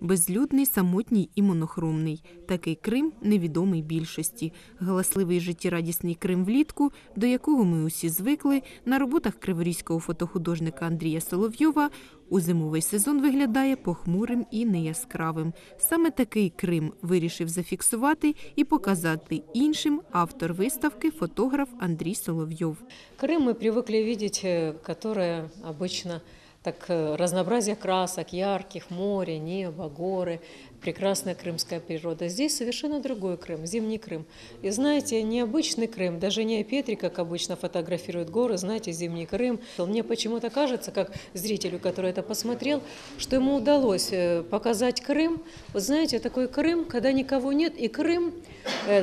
безлюдний, самотній і монохромний. Такий Крим невідомий більшості. Галасливий життєрадісний Крим влітку, до якого ми усі звикли, на роботах криворізького фотохудожника Андрія Соловйова у зимовий сезон виглядає похмурим і неяскравим. Саме такий Крим вирішив зафіксувати і показати іншим автор виставки фотограф Андрій Соловйов. Крым мы привыкли видеть, э, которое обычно так э, разнообразие красок, ярких, море, небо, горы, прекрасная крымская природа. Здесь совершенно другой Крым, зимний Крым. И знаете, необычный Крым, даже не Петри, как обычно фотографируют горы, знаете, зимний Крым. Мне почему-то кажется, как зрителю, который это посмотрел, что ему удалось э, показать Крым. Вот знаете, такой Крым, когда никого нет, и Крым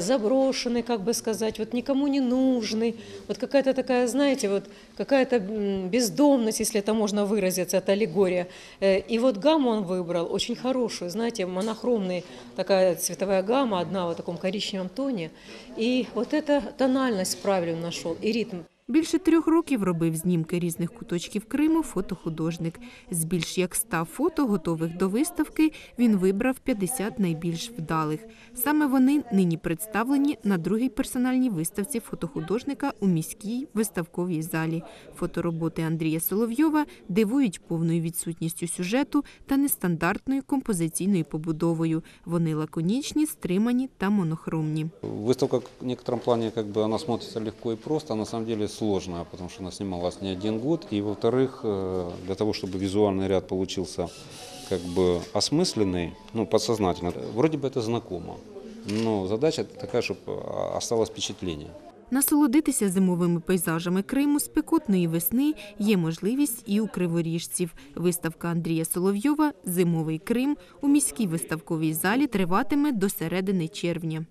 заброшенный, как бы сказать, вот никому не нужный. Вот какая-то такая, знаете, вот какая-то бездомность, если это можно выразиться, это аллегория. Э, И вот гамму он выбрал, очень хорошую, знаете, монохромная такая цветовая гамма, одна в таком коричневом тоне. И вот эта тональность правильно нашел, и ритм. Більше трьох років робив знімки різних куточків Криму фотохудожник. З більш як ста фото, готових до виставки, він вибрав 50 найбільш вдалих. Саме вони нині представлені на другій персональній виставці фотохудожника у міській виставковій залі. Фотороботи Андрія Соловйова дивують повною відсутністю сюжету та нестандартною композиційною побудовою. Вони лаконічні, стримані та монохромні. Выставка в некотором плане как бы она смотрится легко и просто, а на самом деле сложная, потому что она снималась не один год. И во-вторых, э, для того, чтобы визуальный ряд получился как бы осмысленный, ну, подсознательно, вроде бы это знакомо, но задача такая, чтобы осталось впечатление. Насолодитися зимовими пейзажами Криму спекотної весни є можливість і у криворіжців. Виставка Андрія Соловйова Зимовий Крим у міській виставковій залі триватиме до середини червня.